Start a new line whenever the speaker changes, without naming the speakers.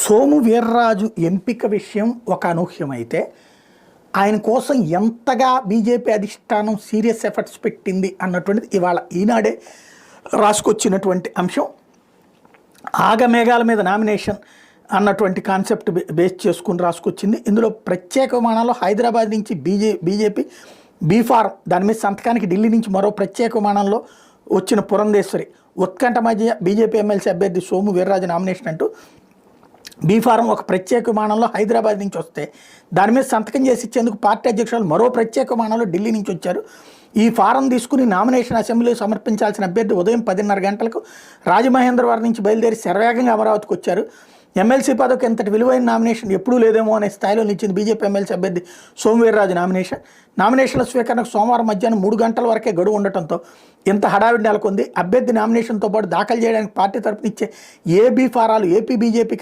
సోము వీర్రాజు ఎంపిక విషయం ఒక అనూహ్యమైతే ఆయన కోసం ఎంతగా బీజేపీ అధిష్టానం సీరియస్ ఎఫర్ట్స్ పెట్టింది అన్నటువంటిది ఇవాళ ఈనాడే రాసుకొచ్చినటువంటి అంశం. ఆగమేఘాల మీద నామినేషన్ అన్నటువంటి కాన్సెప్ట్ బేస్ చేసుకుని రాసుకొచ్చింది. ఇందులో ప్రత్యేక విమానాలు హైదరాబాద్ నుంచి బీజే బీజేపీ బీఫారం దాని మీద సంతకానికి ఢిల్లీ నుంచి మరో ప్రత్యేక విమానంలో వచ్చిన పురంధేశ్వరి ఉత్కంఠ మధ్య బీజేపీ ఎమ్మెల్సీ అభ్యర్థి సోము వీర్రాజు నామినేషన్ అంటూ బీఫారం ఒక ప్రత్యేక విమానంలో హైదరాబాద్ నుంచి వస్తే దాని మీద సంతకం చేసి ఇచ్చేందుకు పార్టీ అధ్యక్షులు మరో ప్రత్యేక విమానంలో ఢిల్లీ నుంచి వచ్చారు. ఈ ఫారం తీసుకుని నామినేషన్ అసెంబ్లీలో సమర్పించాల్సిన అభ్యర్థి ఉదయం పదిన్నర గంటలకు రాజమహేంద్రవరం నుంచి బయలుదేరి శరవేగంగా అమరావతికి వచ్చారు. ఎమ్మెల్సీ పదవికి ఎంతటి విలువైన నామినేషన్ ఎప్పుడూ లేదేమో అనే స్థాయిలో నిలిచింది బీజేపీ ఎమ్మెల్సీ అభ్యర్థి సోమవీర్రాజు నామినేషన్. నామినేషన్ల స్వీకరణకు సోమవారం మధ్యాహ్నం మూడు గంటల వరకే గడువు ఉండటంతో ఇంత హడావిడి నెలకొంది. అభ్యర్థి నామినేషన్తో పాటు దాఖలు చేయడానికి పార్టీ తరపున ఇచ్చే ఏబీ ఫారాలు ఏపీ బీజేపీ